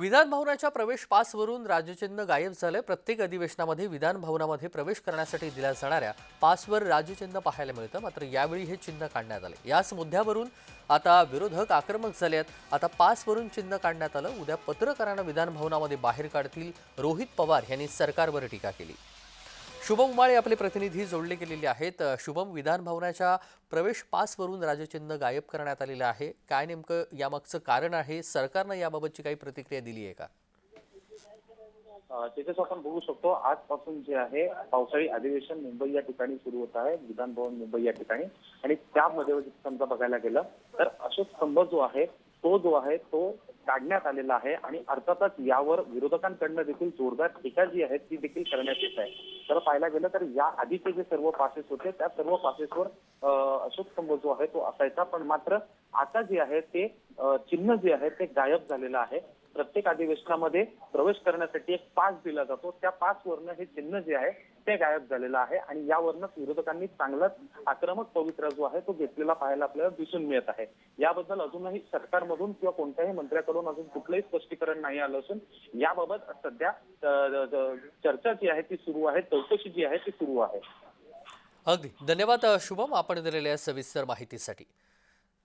विधान भवनाच्या प्रवेश पासवरून राजचिन्ह गायब झालंय प्रत्येक अधिवेशनामध्ये विधान भवनामध्ये प्रवेश करण्यासाठी दिल्या जाणाऱ्या पासवर राजचिन्ह पाहायला मिळतं. मात्र यावेळी हे चिन्ह काढण्यात आले. याच मुद्द्यावरून आता विरोधक आक्रमक झाले आहेत आता पासवरून चिन्ह काढण्यात आलं. उद्या पत्रकारांना विधानभवनामध्ये बाहेर काढतील. रोहित पवार यांनी सरकारवर टीका केली. शुभम उमाळे आपले प्रतिनिधी जोडले गेलेले आहेत. शुभम विधान भवनाच्या प्रवेश पासवरून राजचिन्ह गायब करण्यात आलेलं आहे. काय नेमकं यामागचं कारण आहे? सरकारनं याबाबतची काही प्रतिक्रिया दिली आहे का? तिथेच आपण बघू शकतो आजपासून जे आहे पावसाळी अधिवेशन मुंबई या ठिकाणी सुरू होत आहे. विधान भवन मुंबई या ठिकाणी. आणि त्यामध्ये समजा बघायला गेलं तर अशोक स्तंभ जो आहे तो जो आहे तो काढण्यात आलेला आहे आणि अर्थातच यावर विरोधकांकडनं देखील जोरदार टीका जी आहे ती देखील करण्यात येत आहे. तर पाहायला गेलं तर या आधीचे जे सर्व पासेस होते त्या सर्व पासेसवर अशोक स्तंभ जो आहे तो असायचा. पण मात्र आता जे आहे ते चिन्ह जे आहे ते गायब झालेलं आहे. प्रत्येक अधिवेशनामध्ये प्रवेश करण्यासाठी एक पास दिला जातो. त्या पासवरनं हे चिन्ह जे आहे ते गायब झालेलं आहे आणि यावरनच विरोधकांनी चांगलाच आक्रमक पवित्रा जो आहे तो घेतलेला पाहायला आपल्याला दिसून मिळत आहे. याबद्दल अजूनही सरकारमधून किंवा कोणत्याही मंत्र्याकडून अजून कुठलंही स्पष्टीकरण नाही आलं असून याबाबत सध्या चर्चा जी आहे ती सुरू आहे चौकशी जी आहे ती सुरू आहे. अगदी. धन्यवाद शुभम आपण दिलेल्या सविस्तर माहितीसाठी.